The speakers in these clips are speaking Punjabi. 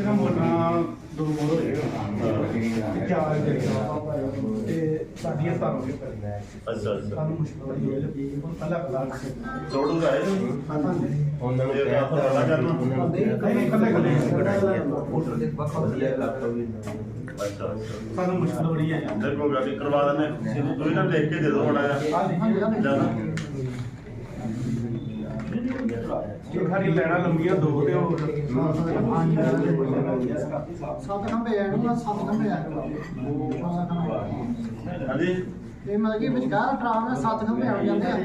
ਮੇਰਾ ਮੋਟਾ ਦੋ ਬੋਲ ਹੋਏਗਾ ਚਾਰ ਕਰੇਗਾ ਤੇ ਸਾਡੀਆਂ ਤਾਰਾਂ ਵੀ ਕਰਨਾ ਅੱਛਾ ਅੱਛਾ। ਸਾਨੂੰ ਮੁਸ਼ਕਲ ਹੋਈ ਹੈ ਹੁਣ ਪਹਿਲਾ ਕਲਾ ਲੋੜੂ ਆਏ ਉਹਨਾਂ ਨੂੰ ਇਹ ਕਹਿ ਤਾਂ ਕਰਨਾ। ਉਹਨਾਂ ਨੂੰ ਕਹਿ ਕੱਲੇ ਕੱਲੇ ਕੱਲੇ ਮੋਟਰ ਦੇ ਵੱਖ ਵਧੀਆ ਲੈਪਟਾਪ ਵੀ ਸਾਨੂੰ ਮੁਸ਼ਕਲ ਹੋ ਰਹੀ ਹੈ ਦੇਖੋ ਗੱਲ ਕਰਵਾ ਦਿੰਦੇ ਤੁਸੀਂ ਨਾ ਲਿਖ ਕੇ ਦੇ ਦਿਓ ਮਾੜਾ ਜਿਹਾ। ਜੋ ਖਾਲੀ ਲੈਣਾ ਲੰਮੀਆਂ ਦੋ ਤੇ ਉਹ ਸੱਤ ਖੰਭੇ ਆ ਨੂੰ ਸੱਤ ਖੰਭੇ ਆ ਹਾਂਜੀ। ਇਹ ਮਤਲਬ ਕਿ ਵਿਚਕਾਰ ਟਰਾਮ ਨਾਲ ਸੱਤ ਖੰਭੇ ਆ ਜਾਂਦੇ ਆ।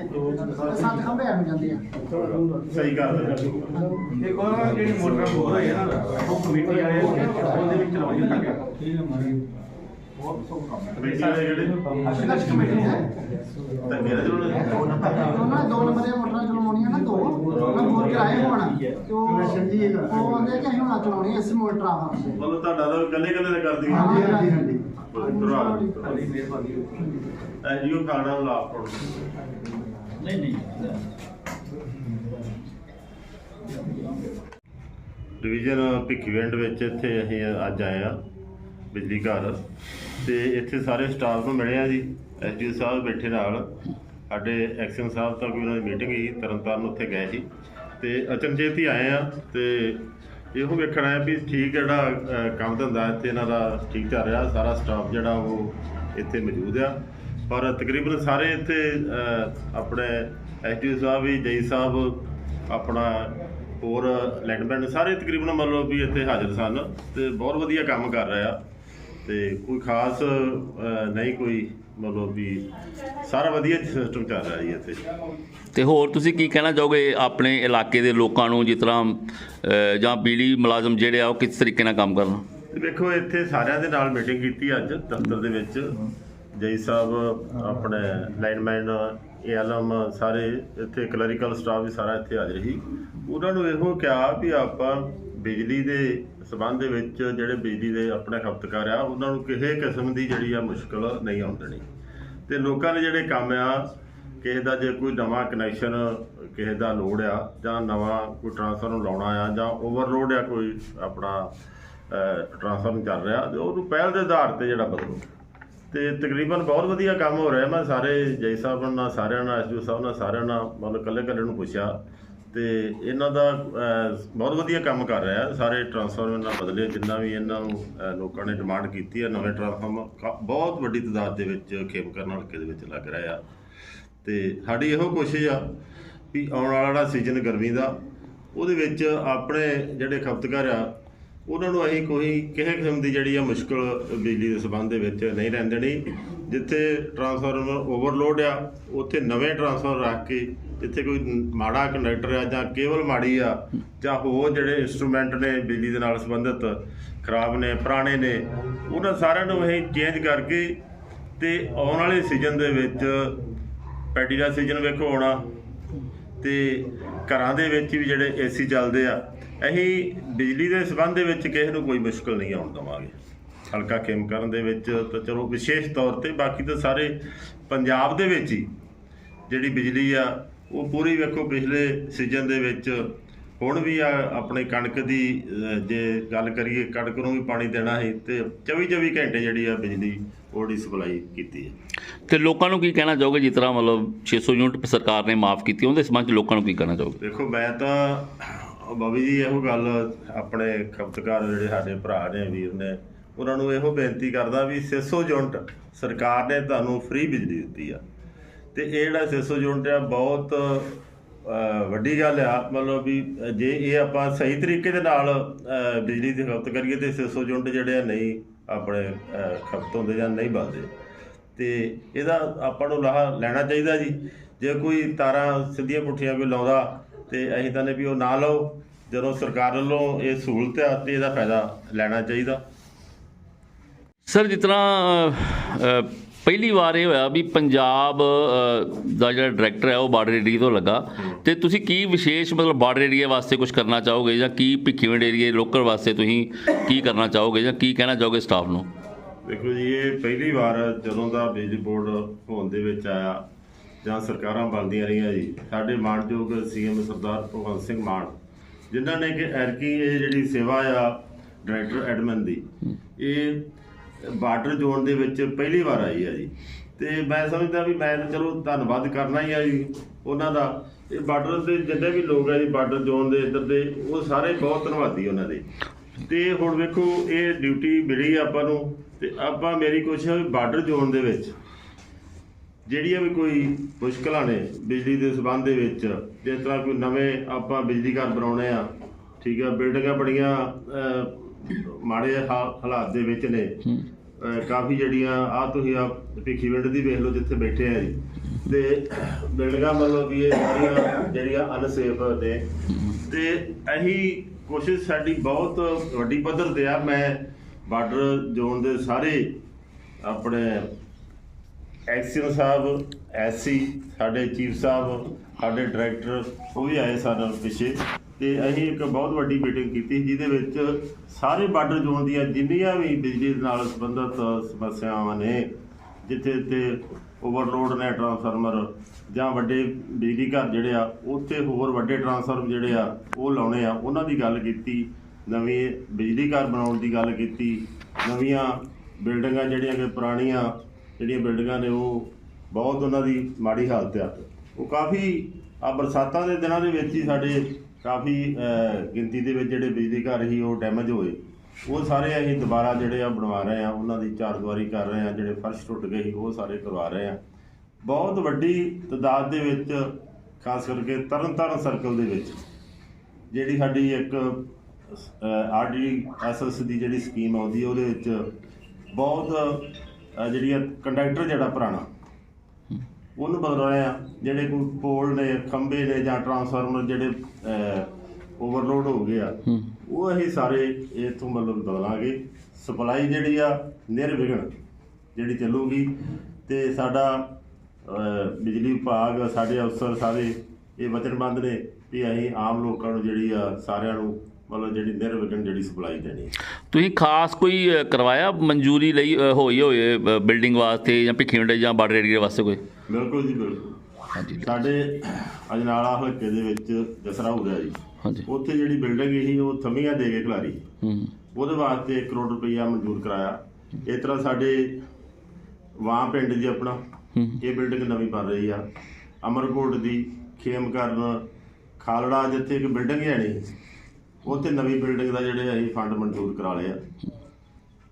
ਸੱਤ ਖੰਭੇ ਆ ਜਾਂਦੇ ਆ। ਸਹੀ ਗੱਲ ਹੈ। ਤੇ ਉਹ ਜਿਹੜੀ ਮੋਟਰ ਬੋਲ ਹੋਈ ਹੈ ਨਾ ਉਹ ਕਮੇਟੀ ਵਾਲੇ ਉਹਦੇ ਵਿੱਚ ਲਵਾਈ ਲੱਗੇ ਕਮੇਟੀ ਵਾਲੇ ਜਿਹੜੇ? ਅਸ਼ਕਸ਼ ਕਮੇਟੀ ਹੈ। ਤਾਂ ਮੇਰੇ ਜਰੂਰ ਉਹਨਾਂ ਨੇ ਦੋ ਨੰਬਰ ਦੀਆਂ ਮੋਟਰਾਂ ਨਾ ਦੋ ਉਹਨਾਂ ਬੋਰ ਕਰਾਏ ਹੋਣ। ਤੇ ਉਹ ਉਹ ਆਂਦੇ ਕਿ ਅਸੀਂ ਹੁਣ ਚਲਾਉਣੀ ਇਸ ਮੋਟਰ ਆ ਮਤਲਬ ਤੁਹਾਡਾ ਤਾਂ ਕੱਲੇ ਕੱਲੇ ਦਾ ਕਰਦੀ ਹਾਂਜੀ ਹਾਂਜੀ ਹਾਂਜੀ। ਤੁਹਾਡੀ ਮਿਹਰਬਾਨੀ ਐਜੀਓ ਖਾਣਾ ਲਾ ਪੜੋ ਨਹੀਂ ਨਹੀਂ। ਡਿਵੀਜ਼ਨ ਭਿੱਖੀਵਿੰਡ ਵਿੱਚ ਇੱਥੇ ਅਸੀਂ ਅੱਜ ਆਏ ਆ ਬਿਜਲੀ ਘਰ। ਤੇ ਇੱਥੇ ਸਾਰੇ ਸਟਾਫ ਨੂੰ ਮਿਲੇ ਆ ਜੀ ਐਸਡੀ ਸਾਹਿਬ ਬੈਠੇ ਨਾਲ। ਸਾਡੇ ਐਕਸ਼ਨ ਸਾਹਿਬ ਤੱਕ ਵੀ ਉਹਨਾਂ ਦੀ ਮੀਟਿੰਗ ਸੀ ਤਰਨਤਾਰਨ ਉੱਥੇ ਗਏ ਸੀ ਤੇ ਅਚਨਚੇਤ ਹੀ ਆਏ ਆ ਤੇ ਇਹੋ ਵੇਖਣਾ ਹੈ ਵੀ ਠੀਕ ਜਿਹੜਾ ਕੰਮ ਧੰਦਾ ਇੱਥੇ ਇਹਨਾਂ ਦਾ ਠੀਕ ਚੱਲ ਰਿਹਾ ਸਾਰਾ ਸਟਾਫ ਜਿਹੜਾ ਉਹ ਇੱਥੇ ਮੌਜੂਦ ਆ। ਪਰ ਤਕਰੀਬਨ ਸਾਰੇ ਇੱਥੇ ਅ, ਆਪਣੇ ਐਸਡੀ ਸਾਹਿਬ ਵੀ ਜਈ ਸਾਹਿਬ ਆਪਣਾ ਹੋਰ ਲੈਂਡਮੈਨ ਸਾਰੇ ਤਕਰੀਬਨ ਮੰਨ ਲਓ ਵੀ ਇੱਥੇ ਹਾਜ਼ਰ ਸਨ ਤੇ ਬਹੁਤ ਵਧੀਆ ਕੰਮ ਕਰ ਰਹੇ ਆ ਤੇ ਕੋਈ ਖਾਸ ਨਹੀਂ ਕੋਈ ਮੰਨ ਲਓ ਵੀ ਸਾਰਾ ਵਧੀਆ ਸਿਸਟਮ ਚੱਲ ਰਿਹਾ ਜੀ ਇੱਥੇ। ਤੇ ਹੋਰ ਤੁਸੀਂ ਕੀ ਕਹਿਣਾ ਚਾਹੋਗੇ ਆਪਣੇ ਇਲਾਕੇ ਦੇ ਲੋਕਾਂ ਨੂੰ ਜਿਸ ਤਰ੍ਹਾਂ ਅਹ, ਜਾਂ ਬਿਜਲੀ ਮੁਲਾਜ਼ਮ ਜਿਹੜੇ ਆ ਉਹ ਕਿਸ ਤਰੀਕੇ ਨਾਲ ਕੰਮ ਕਰਨ? ਤੇ ਵੇਖੋ ਇੱਥੇ ਸਾਰਿਆਂ ਦੇ ਨਾਲ ਮੀਟਿੰਗ ਕੀਤੀ ਅੱਜ ਦਫ਼ਤਰ ਦੇ ਵਿੱਚ। ਜਈ ਸਾਹਿਬ ਆਪਣੇ ਲਾਈਨਮੈਨ ਏਐਲਐਮ ਸਾਰੇ ਇੱਥੇ ਕਲਰੀਕਲ ਸਟਾਫ ਵੀ ਸਾਰਾ ਇੱਥੇ ਹਾਜ਼ਰ ਸੀ। ਉਹਨਾਂ ਨੂੰ ਇਹੋ ਕਿਹਾ ਵੀ ਆਪਾਂ ਬਿਜਲੀ ਦੇ ਸਬੰਧ ਦੇ ਵਿੱਚ ਜਿਹੜੇ ਬਿਜਲੀ ਦੇ ਆਪਣੇ ਖਪਤਕਾਰ ਆ, ਉਹਨਾਂ ਨੂੰ ਕਿਸੇ ਕਿਸਮ ਦੀ ਜਿਹੜੀ ਆ ਮੁਸ਼ਕਲ ਨਹੀਂ ਆਉਣ ਦੇਣੀ। ਤੇ ਲੋਕਾਂ ਦੇ ਜਿਹੜੇ ਕੰਮ ਆ, ਕਿਸੇ ਦਾ ਜੇ ਕੋਈ ਨਵਾਂ ਕਨੈਕਸ਼ਨ ਕਿਸੇ ਦਾ ਲੋਡ ਆ, ਜਾਂ ਨਵਾਂ ਕੋਈ ਟਰਾਂਸਫਾਰਮਰ ਲਾਉਣਾ ਆ, ਜਾਂ ਓਵਰਲੋਡ ਆ ਕੋਈ ਆਪਣਾ ਟਰਾਂਸਫਾਰਮਰ ਚੱਲ ਰਿਹਾ, ਤੇ ਉਹਨੂੰ ਪਹਿਲ ਦੇ ਆਧਾਰ ਤੇ ਜਿਹੜਾ ਬਦਲੋ। ਤੇ ਤਕਰੀਬਨ ਬਹੁਤ ਵਧੀਆ ਕੰਮ ਹੋ ਰਿਹਾ। ਮੈਂ ਸਾਰੇ ਜੈ ਸਾਹਿਬ ਨਾਲ, ਸਾਰਿਆਂ ਨਾਲ ਐਸਡੀਓ ਸਾਹਿਬ ਨਾਲ, ਸਾਰਿਆਂ ਨਾਲ ਮਤਲਬ ਕੱਲੇ ਕੱਲੇ ਨੂੰ ਪੁੱਛਿਆ। ਤੇ ਇਹਨਾਂ ਦਾ ਬਹੁਤ ਵਧੀਆ ਕੰਮ ਕਰ ਰਿਹਾ ਸਾਰੇ ਟਰਾਂਸਫਾਰਮਰ ਨਾਲ ਬਦਲੇ, ਜਿੰਨਾ ਵੀ ਇਹਨਾਂ ਨੂੰ ਲੋਕਾਂ ਨੇ ਡਿਮਾਂਡ ਕੀਤੀ ਹੈ, ਨਵੇਂ ਟਰਾਂਸਫਾਰਮਰ ਕਾ- ਬਹੁਤ ਵੱਡੀ ਤਾਦਾਦ ਦੇ ਵਿੱਚ ਖੇਮਕਰਨ ਹਲਕੇ ਦੇ ਵਿੱਚ ਲੱਗ ਰਿਹਾ ਆ। ਤੇ ਸਾਡੀ ਇਹੋ ਕੋਸ਼ਿਸ਼ ਆ ਵੀ ਆਉਣ ਵਾਲਾ ਜਿਹੜਾ ਸੀਜ਼ਨ ਗਰਮੀ ਦਾ, ਉਹਦੇ ਵਿੱਚ ਆਪਣੇ ਜਿਹੜੇ ਖਪਤਕਾਰ ਆ ਉਹਨਾਂ ਨੂੰ ਅਸੀਂ ਕੋਈ ਕਿਸੇ ਕਿਸਮ ਦੀ ਜਿਹੜੀ ਆ ਮੁਸ਼ਕਲ ਬਿਜਲੀ ਦੇ ਸਬੰਧ ਦੇ ਵਿੱਚ ਨਹੀਂ ਰਹਿਣ ਦੇਣੀ। ਜਿੱਥੇ ਟਰਾਂਸਫਾਰਮਰ ਓਵਰਲੋਡ ਆ, ਉੱਥੇ ਨਵੇਂ ਟਰਾਂਸਫਾਰਮਰ ਰੱਖ ਕੇ ਜਿੱਥੇ ਕੋਈ ਮਾੜਾ ਕੰਡਕਟਰ ਆ ਜਾਂ ਕੇਬਲ ਮਾੜੀ ਆ ਜਾਂ ਹੋਰ ਜਿਹੜੇ ਇਨਸਟਰੂਮੈਂਟ ਨੇ ਬਿਜਲੀ ਦੇ ਨਾਲ ਸੰਬੰਧਿਤ, ਖਰਾਬ ਨੇ, ਪੁਰਾਣੇ ਨੇ, ਉਹਨਾਂ ਸਾਰਿਆਂ ਨੂੰ ਅਸੀਂ ਚੇਂਜ ਕਰਕੇ ਤੇ ਆਉਣ ਵਾਲੇ ਸੀਜ਼ਨ ਦੇ ਵਿੱਚ ਪੈਡੀਲਾ ਸੀਜ਼ਨ ਵੇਖੋ ਆਉਣਾ ਤੇ ਘਰਾਂ ਦੇ ਵਿੱਚ ਵੀ ਜਿਹੜੇ ਏਸੀ ਚੱਲਦੇ ਆ ਅਸੀਂ ਬਿਜਲੀ ਦੇ ਸਬੰਧ ਦੇ ਵਿੱਚ ਕਿਸੇ ਨੂੰ ਕੋਈ ਮੁਸ਼ਕਲ ਨਹੀਂ ਆਉਣ ਦਵਾਂਗੇ। ਹਲਕਾ ਖੇਮ ਕਰਨ ਦੇ ਵਿੱਚ ਤਾਂ ਚਲੋ ਵਿਸ਼ੇਸ਼ ਤੌਰ ਤੇ ਬਾਕੀ ਤਾਂ ਸਾਰੇ ਪੰਜਾਬ ਦੇ ਵਿੱਚ ਹੀ ਜਿਹੜੀ ਬਿਜਲੀ ਆ, ਉਹ ਪੂਰੀ ਵੇਖੋ ਪਿਛਲੇ ਸੀਜ਼ਨ ਦੇ ਵਿੱਚ ਹੁਣ ਵੀ ਆ ਆਪਣੇ ਕਣਕ ਦੀ ਜੇ ਗੱਲ ਕਰੀਏ ਕਣਕ ਨੂੰ ਵੀ ਪਾਣੀ ਦੇਣਾ ਹੈ ਤੇ 24 24 ਘੰਟੇ ਜਿਹੜੀ ਆ ਬਿਜਲੀ ਉਹਦੀ ਸਪਲਾਈ ਕੀਤੀ ਹੈ ਤੇ ਲੋਕਾਂ ਨੂੰ ਕੀ ਕਹਿਣਾ ਚਾਹੋਗੇ ਜਿਸ ਤਰ੍ਹਾਂ ਮਤਲਬ 600 ਯੂਨਿਟ ਸਰਕਾਰ ਨੇ ਮਾਫ ਕੀਤੀ ਉਹਦੇ ਸੰਬੰਧ ਲੋਕਾਂ ਨੂੰ ਕੀ ਕਹਿਣਾ ਚਾਹੋਗੇ? ਦੇਖੋ ਮੈਂ ਤਾਂ ਬਾਬੀ ਜੀ ਇਹੋ ਗੱਲ ਆਪਣੇ ਖਪਤਕਾਰ ਜਿਹੜੇ ਸਾਡੇ ਭਰਾ ਨੇ ਵੀਰ ਨੇ ਉਹਨਾਂ ਨੂੰ ਇਹੋ ਬੇਨਤੀ ਕਰਦਾ ਵੀ 600 ਯੂਨਿਟ ਸਰਕਾਰ ਨੇ ਤੁਹਾਨੂੰ ਫ੍ਰੀ ਬਿਜਲੀ ਦਿੱਤੀ ਆ। ਤੇ ਇਹ ਜਿਹੜਾ 600 ਯੂਨਿਟ ਆ ਬਹੁਤ ਵੱਡੀ ਗੱਲ ਆ, ਮਤਲਬ ਵੀ ਜੇ ਇਹ ਆਪਾਂ ਸਹੀ ਤਰੀਕੇ ਦੇ ਨਾਲ ਬਿਜਲੀ ਦੀ ਖਪਤ ਕਰੀਏ ਤੇ 600 ਯੂਨਿਟ ਜਿਹੜੇ ਆ ਨਹੀਂ ਆਪਣੇ ਖਪਤ ਹੁੰਦੇ ਜਾਂ ਨਹੀਂ ਬਲਦੇ। ਤੇ ਇਹਦਾ ਆਪਾਂ ਨੂੰ ਲਾਹਾ ਲੈਣਾ ਚਾਹੀਦਾ ਜੀ। ਜੇ ਕੋਈ ਤਾਰਾਂ ਸਿੱਧੀਆਂ ਪੁੱਠੀਆਂ ਕੋਈ ਲਾਉਂਦਾ ਤੇ ਅਸੀਂ ਤਾਂ ਨੇ ਵੀ ਉਹ ਨਾ ਲਓ, ਜਦੋਂ ਸਰਕਾਰ ਵੱਲੋਂ ਇਹ ਸਹੂਲਤ ਆ ਤੇ ਇਹਦਾ ਫਾਇਦਾ ਲੈਣਾ ਚਾਹੀਦਾ। ਸਰ, ਜਿਸ ਤਰ੍ਹਾਂ ਪਹਿਲੀ ਵਾਰ ਇਹ ਹੋਇਆ ਵੀ ਪੰਜਾਬ ਦਾ ਜਿਹੜਾ ਡਾਇਰੈਕਟਰ ਹੈ ਉਹ ਬਾਰਡਰ ਏਰੀਆ ਤੋਂ ਲੱਗਾ। ਤੇ ਤੁਸੀਂ ਕੀ ਵਿਸ਼ੇਸ਼ ਮਤਲਬ ਬਾਰਡਰ ਏਰੀਆ ਵਾਸਤੇ ਕੁਝ ਕਰਨਾ ਚਾਹੋਗੇ ਜਾਂ ਕੀ ਭਿੱਖੀਵਿੰਡ ਏਰੀਆ ਲੋਕਲ ਵਾਸਤੇ ਤੁਸੀਂ ਕੀ ਕਰਨਾ ਚਾਹੋਗੇ ਜਾਂ ਕੀ ਕਹਿਣਾ ਚਾਹੋਗੇ ਸਟਾਫ ਨੂੰ? ਦੇਖੋ ਜੀ ਇਹ ਪਹਿਲੀ ਵਾਰ ਜਦੋਂ ਦਾ ਬਿਜਲੀ ਬੋਰਡ ਹੋਣ ਦੇ ਵਿੱਚ ਆਇਆ ਜਾਂ ਸਰਕਾਰਾਂ ਬਣਦੀਆਂ ਰਹੀਆਂ ਜੀ ਸਾਡੇ ਮਾਣਯੋਗ ਸੀਐਮ ਸਰਦਾਰ ਭਗਵੰਤ ਸਿੰਘ ਮਾਨ ਜਿਨ੍ਹਾਂ ਨੇ ਕਿ ਐਰਕੀ ਇਹ ਜਿਹੜੀ ਸੇਵਾ ਆ ਡਾਇਰੈਕਟਰ ਐਡਮਨ ਦੀ ਇਹ ਬਾਰਡਰ ਜ਼ੋਨ ਦੇ ਵਿੱਚ ਪਹਿਲੀ ਵਾਰ ਆਈ ਹੈ ਜੀ। ਤੇ ਮੈਂ ਸਮਝਦਾ ਵੀ ਮੈਂ ਤਾਂ ਚਲੋ ਧੰਨਵਾਦ ਕਰਨਾ ਹੀ ਆ ਜੀ ਉਹਨਾਂ ਦਾ। ਇਹ ਬਾਰਡਰ ਦੇ ਜਿੰਨੇ ਵੀ ਲੋਕ ਆ ਜੀ ਬਾਰਡਰ ਜ਼ੋਨ ਦੇ ਇੱਧਰ ਦੇ, ਉਹ ਸਾਰੇ ਬਹੁਤ ਧੰਨਵਾਦੀ ਉਹਨਾਂ ਦੇ। ਤੇ ਹੁਣ ਵੇਖੋ, ਇਹ ਡਿਊਟੀ ਮਿਲੀ ਆਪਾਂ ਨੂੰ ਤੇ ਆਪਾਂ ਮੇਰੀ ਕੋਸ਼ਿਸ਼ ਹੈ ਵੀ ਬਾਰਡਰ ਜ਼ੋਨ ਦੇ ਵਿੱਚ ਜਿਹੜੀਆਂ ਵੀ ਕੋਈ ਮੁਸ਼ਕਲਾਂ ਨੇ ਬਿਜਲੀ ਦੇ ਸਬੰਧ ਦੇ ਵਿੱਚ, ਜਿਸ ਤਰ੍ਹਾਂ ਕੋਈ ਨਵੇਂ ਆਪਾਂ ਬਿਜਲੀ ਘਰ ਬਣਾਉਣੇ ਆ, ਠੀਕ ਆ, ਬਿਲਡਿੰਗਾਂ ਬੜੀਆਂ ਮਾੜੇ ਹਾ- ਹਾਲਾਤ ਦੇ ਵਿੱਚ ਨੇ। ਅਹ, ਕਾਫੀ ਜਿਹੜੀਆਂ ਆ ਤੁਸੀਂ ਆ ਭਿੱਖੀਵਿੰਡ ਦੀ ਵੇਖ ਲਓ ਜਿੱਥੇ ਬੈਠੇ ਆ ਜੀ। ਤੇ ਬਿਲਡਿੰਗਾਂ ਮਤਲਬ ਵੀ ਇਹ ਸਾਰੀਆਂ ਜਿਹੜੀਆਂ ਅਨਸੇਫ ਨੇ। ਤੇ ਅਹੀ ਕੋਸ਼ਿਸ਼ ਸਾਡੀ ਬਹੁਤ ਵੱਡੀ ਪੱਧਰ ਤੇ ਆ। ਮੈਂ ਬਾਰਡਰ ਜ਼ੋਨ ਦੇ ਸਾਰੇ ਆਪਣੇ ਐਕਸੀਅਨ ਸਾਹਿਬ ਐਸਸੀ ਸਾਡੇ ਚੀਫ ਸਾਹਿਬ ਸਾਡੇ ਡਾਇਰੈਕਟਰ ਉਹ ਵੀ ਆਏ ਸਾਡੇ ਨਾਲ ਪਿੱਛੇ। ਤੇ ਅਸੀਂ ਇੱਕ ਬਹੁਤ ਵੱਡੀ ਮੀਟਿੰਗ ਕੀਤੀ, ਜਿਹਦੇ ਵਿੱਚ ਸਾਰੇ ਬਾਰਡਰ ਜ਼ੋਨ ਦੀਆਂ ਜਿੰਨੀਆਂ ਵੀ ਬਿਜਲੀ ਨਾਲ ਸੰਬੰਧਿਤ ਸਮੱਸਿਆਵਾਂ ਨੇ, ਜਿੱਥੇ ਤੇ ਓਵਰਲੋਡ ਨੇ ਟਰਾਂਸਫਾਰਮਰ ਜਾਂ ਵੱਡੇ ਬਿਜਲੀ ਘਰ ਜਿਹੜੇ ਆ, ਉੱਥੇ ਹੋਰ ਵੱਡੇ ਟਰਾਂਸਫਾਰਮਰ ਜਿਹੜੇ ਆ, ਉਹ ਲਾਉਣੇ ਆ, ਉਹਨਾਂ ਦੀ ਗੱਲ ਕੀਤੀ, ਨਵੇਂ ਬਿਜਲੀ ਘਰ ਬਣਾਉਣ ਦੀ ਗੱਲ ਕੀਤੀ, ਨਵੀਆਂ ਬਿਲਡਿੰਗਾਂ ਜਿਹੜੀਆਂ ਕਿ ਪੁਰਾਣੀਆਂ, ਜਿਹੜੀਆਂ ਬਿਲਡਿੰਗਾਂ ਨੇ ਉਹ ਬਹੁਤ ਉਹਨਾਂ ਦੀ ਮਾੜੀ ਹਾਲਤ ਆ। ਉਹ ਕਾਫੀ ਆ ਬਰਸਾਤਾਂ ਦੇ ਦਿਨਾਂ ਦੇ ਵਿੱਚ ਹੀ ਸਾਡੇ ਕਾਫੀ ਗਿਣਤੀ ਦੇ ਵਿੱਚ ਜਿਹੜੇ ਬਿਜਲੀ ਘਰ ਸੀ ਉਹ ਡੈਮੇਜ ਹੋਏ। ਉਹ ਸਾਰੇ ਅਸੀਂ ਦੁਬਾਰਾ ਜਿਹੜੇ ਆ ਬਣਵਾ ਰਹੇ ਆ ਉਹਨਾਂ ਦੀ ਚਾਰ ਦੀਵਾਰੀ ਕਰ ਰਹੇ ਆ ਜਿਹੜੇ ਫਰਸ਼ ਟੁੱਟ ਗਏ ਸੀ ਉਹ ਸਾਰੇ ਕਰਵਾ ਰਹੇ ਆ। ਬਹੁਤ ਵੱਡੀ ਤਦਾਦ ਦੇ ਵਿੱਚ ਖਾਸ ਕਰਕੇ ਤਰਨਤਾਰਨ ਸਰਕਲ ਦੇ ਵਿੱਚ ਜਿਹੜੀ ਸਾਡੀ ਇੱਕ ਆਰਡੀਐਸਐਸ ਦੀ ਜਿਹੜੀ ਸਕੀਮ ਆਉਂਦੀ ਉਹਦੇ ਵਿੱਚ ਬਹੁਤ ਅਹ, ਜਿਹੜੀ ਆ ਕੰਡਕਟਰ ਜਿਹੜਾ ਪੁਰਾਣਾ ਉਹਨੂੰ ਬਦਲ ਰਹੇ ਆ ਜਿਹੜੇ ਕੋਈ ਪੋਲ ਨੇ ਖੰਭੇ ਨੇ ਜਾਂ ਟਰਾਂਸਫਾਰਮਰ ਜਿਹੜੇ ਓਵਰਲੋਡ ਹੋ ਗਏ ਆ ਉਹ ਅਸੀਂ ਸਾਰੇ ਇਥੋਂ ਮਤਲਬ ਬਦਲਾਂਗੇ। ਸਪਲਾਈ ਜਿਹੜੀ ਆ ਨਿਰਵਿਘਨ ਜਿਹੜੀ ਚੱਲੂਗੀ ਤੇ ਸਾਡਾ ਬਿਜਲੀ ਵਿਭਾਗ ਸਾਡੇ ਅਫਸਰ ਸਾਰੇ ਇਹ ਵਚਨਬੰਦ ਨੇ ਵੀ ਅਸੀਂ ਆਮ ਲੋਕਾਂ ਨੂੰ ਜਿਹੜੀ ਆ ਸਾਰਿਆਂ ਨੂੰ ਮਤਲਬ ਜਿਹੜੀ ਨਿਰਵਿਘਨ ਜਿਹੜੀ ਸਪਲਾਈ ਦੇਣੀ ਤੁਸੀਂ ਖਾਸ ਕੋਈ ਕਰਵਾਇਆ ਮਨਜ਼ੂਰੀ ਲਈ ਹੋਈ ਹੋਏ ਬਿਲਡਿੰਗ ਵਾਸਤੇ ਜਾਂ ਭਿੱਖੀਵਿੰਡ ਜਾਂ ਬਾਰਡਰ ਏਰੀਆ ਵਾਸਤੇ ਕੋਈ? ਬਿਲਕੁਲ ਜੀ ਬਿਲਕੁਲ। ਹਾਂਜੀ ਸਾਡੇ ਅਜਨਾਲਾ ਹਲਕੇ ਦੇ ਵਿੱਚ ਦਸਰਾ ਹੋ ਰਿਹਾ ਜੀ। ਹਾਂਜੀ। ਉੱਥੇ ਜਿਹੜੀ ਬਿਲਡਿੰਗ ਸੀ ਉਹ ਥੰਮੀਆਂ ਦੇ ਕੇ ਖਿਲਾਰੀ। ਹੂੰ। ਉਹਦੇ ਵਾਸਤੇ 1 ਕਰੋੜ ਰੁਪਈਆ ਮਨਜ਼ੂਰ ਕਰਾਇਆ। ਇਸ ਤਰ੍ਹਾਂ ਸਾਡੇ ਵਾਂ ਪਿੰਡ ਜੀ ਆਪਣਾ ਇਹ ਬਿਲਡਿੰਗ ਨਵੀਂ ਬਣ ਰਹੀ ਆ। ਅਮਰਕੋਟ ਦੀ ਖੇਮਕਰਨ ਖਾਲੜਾ ਜਿੱਥੇ ਇੱਕ ਬਿਲਡਿੰਗ ਹੈ ਨਹੀਂ ਉੱਥੇ ਨਵੀਂ ਬਿਲਡਿੰਗ ਦਾ ਜਿਹੜੇ ਅਸੀਂ ਫੰਡ ਮਨਜ਼ੂਰ ਕਰਾ ਲਏ ਆ।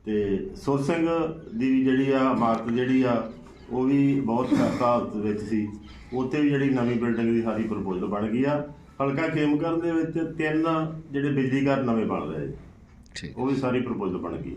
ਤੇ ਸੁਰ ਸਿੰਘ ਦੀ ਵੀ ਜਿਹੜੀ ਆ ਇਮਾਰਤ ਜਿਹੜੀ ਆ ਉਹ ਵੀ ਬਹੁਤ ਖਸਤਾ ਹਾਲਤ ਵਿੱਚ ਸੀ। ਉੱਥੇ ਵੀ ਜਿਹੜੀ ਨਵੀਂ ਬਿਲਡਿੰਗ ਦੀ ਸਾਰੀ ਪ੍ਰਪੋਜ਼ਲ ਬਣ ਗਈ ਆ। ਹਲਕਾ ਖੇਮਕਰਨ ਦੇ ਵਿੱਚ ਤਿੰਨ ਜਿਹੜੇ ਬਿਜਲੀ ਘਰ ਨਵੇਂ ਬਣ ਰਹੇ। ਠੀਕ। ਉਹ ਵੀ ਸਾਰੀ ਪ੍ਰਪੋਜ਼ਲ ਬਣ ਗਈ।